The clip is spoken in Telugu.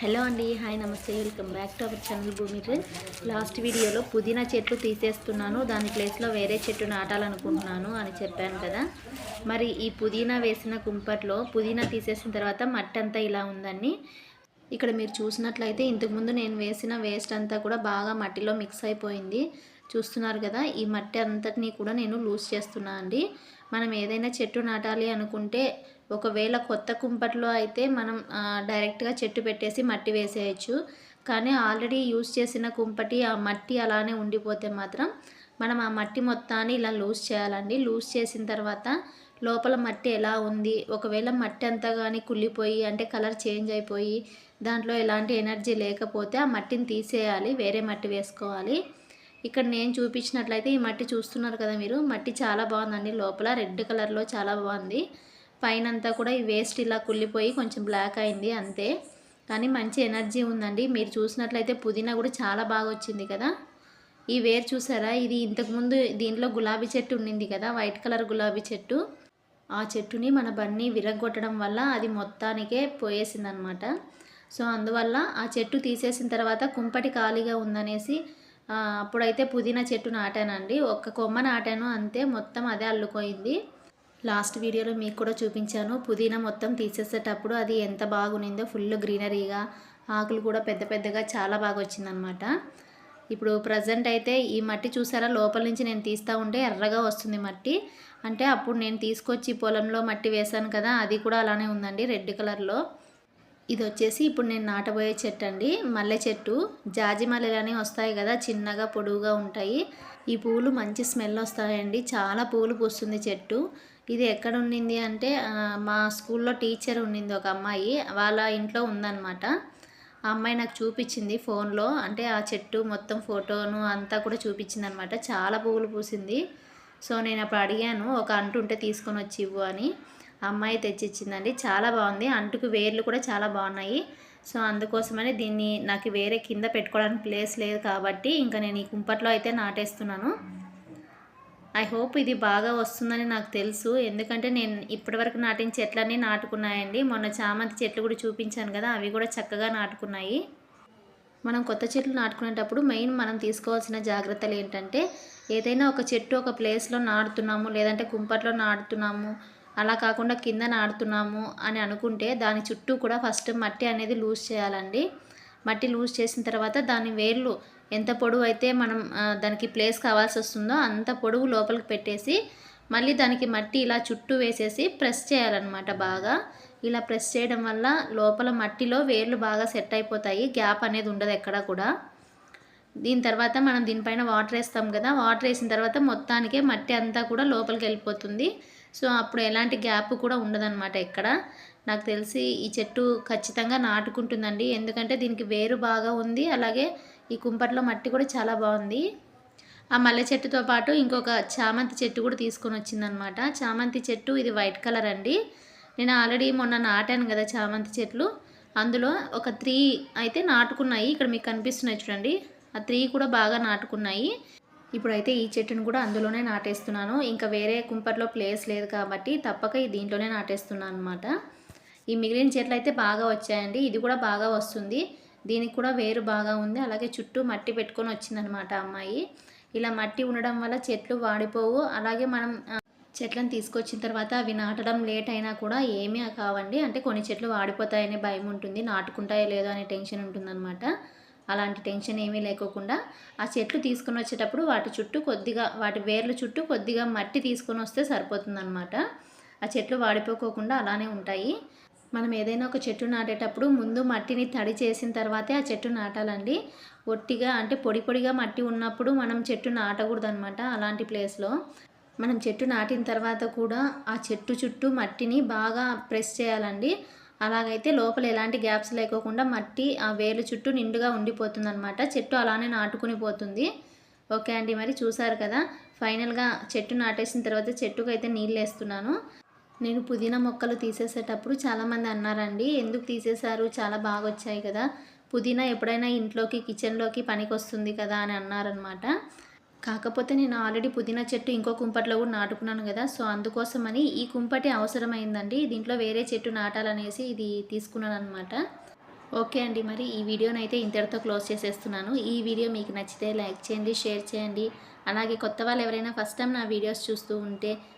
హలో అండి హాయ్ నమస్తే welcome back to our channel Bhumi last వీడియోలో పుదీనా చెట్లు తీసేస్తున్నాను దాని ప్లేస్లో వేరే చెట్టు నాటాలనుకుంటున్నాను అని చెప్పాను కదా. మరి ఈ పుదీనా వేసిన కుంపట్లో పుదీనా తీసేసిన తర్వాత మట్టి అంతా ఇలా ఉందండి. ఇక్కడ మీరు చూసినట్లయితే ఇంతకుముందు నేను వేసిన వేస్ట్ అంతా కూడా బాగా మట్టిలో మిక్స్ అయిపోయింది. చూస్తున్నారు కదా ఈ మట్టి అంతటినీ కూడా నేను లూజ్ చేస్తున్నా అండి. మనం ఏదైనా చెట్టు నాటాలి అనుకుంటే ఒకవేళ కొత్త కుంపట్లో అయితే మనం డైరెక్ట్గా చెట్టు పెట్టేసి మట్టి వేసేయచ్చు. కానీ ఆల్రెడీ యూస్ చేసిన కుంపటి ఆ మట్టి అలానే ఉండిపోతే మాత్రం మనం ఆ మట్టి మొత్తాన్ని ఇలా లూజ్ చేయాలండి. లూజ్ చేసిన తర్వాత లోపల మట్టి ఎలా ఉంది ఒకవేళ మట్టి అంతా కానీ కుళ్ళిపోయి అంటే కలర్ చేంజ్ అయిపోయి దాంట్లో ఎలాంటి ఎనర్జీ లేకపోతే ఆ మట్టిని తీసేయాలి వేరే మట్టి వేసుకోవాలి. ఇక్కడ నేను చూపించినట్లయితే ఈ మట్టి చూస్తున్నారు కదా మీరు మట్టి చాలా బాగుందండి. లోపల రెడ్ కలర్లో చాలా బాగుంది. పైన అంతా కూడా ఈ వేస్ట్ ఇలా కుళ్ళిపోయి కొంచెం బ్లాక్ అయింది అంతే. కానీ మంచి ఎనర్జీ ఉందండి. మీరు చూసినట్లయితే పుదీనా కూడా చాలా బాగా వచ్చింది కదా. ఈ వేరు చూసారా? ఇది ఇంతకుముందు దీంట్లో గులాబీ చెట్టు ఉండింది కదా వైట్ కలర్ గులాబీ చెట్టు. ఆ చెట్టుని మన బన్నీ విరగొట్టడం వల్ల అది మొత్తానికే పోయేసిందనమాట. సో అందువల్ల ఆ చెట్టు తీసేసిన తర్వాత కుంపటి ఖాళీగా ఉందనేసి అప్పుడైతే పుదీనా చెట్టు నాటానండి. ఒక్క కొమ్మ నాటాను అంతే మొత్తం అదే అల్లుకోయింది. లాస్ట్ వీడియోలో మీకు కూడా చూపించాను. పుదీనా మొత్తం తీసేసేటప్పుడు అది ఎంత బాగునిందో ఫుల్ గ్రీనరీగా ఆకులు కూడా పెద్ద పెద్దగా చాలా బాగా వచ్చిందనమాట ఇప్పుడు ప్రజెంట్ అయితే ఈ మట్టి చూసారా? లోపల నుంచి నేను తీస్తూ ఉంటే ఎర్రగా వస్తుంది మట్టి. అంటే అప్పుడు నేను తీసుకొచ్చి పొలంలో మట్టి వేశాను కదా అది కూడా అలానే ఉందండి రెడ్ కలర్లో. ఇది వచ్చేసి ఇప్పుడు నేను నాటబోయే చెట్టు అండి మల్లె చెట్టు. జాజి మల్లెలని వస్తాయి కదా చిన్నగా పొడువుగా ఉంటాయి. ఈ పువ్వులు మంచి స్మెల్ వస్తాయండి చాలా పువ్వులు పూస్తుంది చెట్టు. ఇది ఎక్కడ ఉండింది అంటే మా స్కూల్లో టీచర్ ఉండింది ఒక అమ్మాయి. వాళ్ళ ఇంట్లో ఉందన్నమాట. ఆ అమ్మాయి నాకు చూపించింది ఫోన్లో. అంటే ఆ చెట్టు మొత్తం ఫోటోను అంతా కూడా చూపించింది అనమాట చాలా పువ్వులు పూసింది. సో నేను అప్పుడు అడిగాను ఒక అంటు ఉంటే తీసుకొని వచ్చి ఇవ్వు అని. అమ్మాయి తెచ్చిచ్చిందండి. చాలా బాగుంది. అంటుకు వేర్లు కూడా చాలా బాగున్నాయి. సో అందుకోసమని దీన్ని నాకు వేరే కింద పెట్టుకోవడానికి ప్లేస్ లేదు కాబట్టి ఇంకా నేను ఈ కుంపట్లో అయితే నాటేస్తున్నాను. ఐ హోప్ ఇది బాగా వస్తుందని నాకు తెలుసు. ఎందుకంటే నేను ఇప్పటివరకు నాటిన చెట్లన్నీ నాటుకున్నాయండి. మొన్న చామంతి చెట్లు కూడా చూపించాను కదా అవి కూడా చక్కగా నాటుకున్నాయి. మనం కొత్త చెట్లు నాటుకునేటప్పుడు మెయిన్ మనం తీసుకోవాల్సిన జాగ్రత్తలు ఏంటంటే ఏదైనా ఒక చెట్టు ఒక ప్లేస్లో నాటుతున్నాము లేదంటే కుంపట్లో నాటుతున్నాము అలా కాకుండా కింద నాటుతున్నాము అని అనుకుంటే దాని చుట్టూ కూడా ఫస్ట్ మట్టి అనేది లూజ్ చేయాలండి. మట్టి లూజ్ చేసిన తర్వాత దాని వేర్లు ఎంత పొడవు అయితే మనం దానికి ప్లేస్ కావాల్సి వస్తుందో అంత పొడవు లోపలికి పెట్టేసి మళ్ళీ దానికి మట్టి ఇలా చుట్టూ వేసేసి ప్రెస్ చేయాలన్నమాట బాగా. ఇలా ప్రెస్ చేయడం వల్ల లోపల మట్టిలో వేర్లు బాగా సెట్ అయిపోతాయి. గ్యాప్ అనేది ఉండదు ఎక్కడ కూడా. దీని తర్వాత మనం దీనిపైన వాటర్ వేస్తాం కదా వాటర్ వేసిన తర్వాత మొత్తానికే మట్టి అంతా కూడా లోపలికి వెళ్ళిపోతుంది. సో అప్పుడు ఎలాంటి గ్యాప్ కూడా ఉండదన్నమాట ఎక్కడ. నాకు తెలిసి ఈ చెట్టు ఖచ్చితంగా నాటుకుంటుందండి. ఎందుకంటే దీనికి వేరు బాగా ఉంది. అలాగే ఈ కుంపట్లో మట్టి కూడా చాలా బాగుంది. ఆ మల్లె చెట్టుతో పాటు ఇంకొక చామంతి చెట్టు కూడా తీసుకొని వచ్చిందనమాట. చామంతి చెట్టు ఇది వైట్ కలర్ అండి. నేను ఆల్రెడీ మొన్న నాటాను కదా చామంతి చెట్లు. అందులో ఒక త్రీ అయితే నాటుకున్నాయి. ఇక్కడ మీకు కనిపిస్తున్నాయి చూడండి. ఆ త్రీ కూడా బాగా నాటుకున్నాయి. ఇప్పుడైతే ఈ చెట్టును కూడా అందులోనే నాటేస్తున్నాను. ఇంకా వేరే కుంపట్లో ప్లేస్ లేదు కాబట్టి తప్పక ఈ దీంట్లోనే నాటేస్తున్నాను అనమాట. ఈ మిగిలిన చెట్లు అయితే బాగా వచ్చాయండి. ఇది కూడా బాగా వస్తుంది. దీనికి కూడా వేరు బాగా ఉంది. అలాగే చుట్టూ మట్టి పెట్టుకొని వచ్చిందనమాట అమ్మాయి. ఇలా మట్టి ఉండడం వల్ల చెట్లు వాడిపోవు. అలాగే మనం చెట్లను తీసుకొచ్చిన తర్వాత అవి నాటడం లేట్ అయినా కూడా ఏమీ కావండి. అంటే కొన్ని చెట్లు వాడిపోతాయనే భయం ఉంటుంది. నాటుకుంటాయో లేదో అనే టెన్షన్ ఉంటుందన్నమాట అలాంటి టెన్షన్ ఏమీ లేకోకుండా ఆ చెట్లు తీసుకొని వచ్చేటప్పుడు వాటి చుట్టూ కొద్దిగా వాటి వేర్ల చుట్టూ కొద్దిగా మట్టి తీసుకొని వస్తే సరిపోతుందన్నమాట ఆ చెట్లు వాడిపోకోకుండా అలానే ఉంటాయి. మనం ఏదైనా ఒక చెట్టు నాటేటప్పుడు ముందు మట్టిని తడి చేసిన తర్వాతే ఆ చెట్టు నాటాలండి. ఒట్టిగా అంటే పొడి పొడిగా మట్టి ఉన్నప్పుడు మనం చెట్టు నాటకూడదు అనమాట అలాంటి ప్లేస్లో. మనం చెట్టు నాటిన తర్వాత కూడా ఆ చెట్టు చుట్టూ మట్టిని బాగా ప్రెస్ చేయాలండి. అలాగైతే లోపల ఎలాంటి గ్యాప్స్ లేకోకుండా మట్టి ఆ వేలు చుట్టూ నిండుగా ఉండిపోతుంది అనమాట చెట్టు అలానే నాటుకుని పోతుంది. ఓకే అండి మరి చూసారు కదా? ఫైనల్గా చెట్టు నాటేసిన తర్వాత చెట్టుకు అయితే నీళ్ళు వేస్తున్నాను నేను పుదీనా మొక్కలు తీసేసేటప్పుడు చాలామంది అన్నారండి ఎందుకు తీసేశారు? చాలా బాగా వచ్చాయి కదా. పుదీనా ఎప్పుడైనా ఇంట్లోకి కిచెన్లోకి పనికి వస్తుంది కదా అని అన్నారనమాట కాకపోతే నేను ఆల్రెడీ పుదీనా చెట్టు ఇంకో కుంపట్లో కూడా నాటుకున్నాను కదా సో అందుకోసమని ఈ కుంపటి అవసరమైందండి. దీంట్లో వేరే చెట్టు నాటాలనేసి ఇది తీసుకున్నాను అనమాట ఓకే అండి మరి ఈ వీడియోని అయితే ఇంతటితో క్లోజ్ చేసేస్తున్నాను. ఈ వీడియో మీకు నచ్చితే లైక్ చేయండి షేర్ చేయండి. అలాగే కొత్త వాళ్ళు ఎవరైనా ఫస్ట్ టైం నా వీడియోస్ చూస్తూ ఉంటే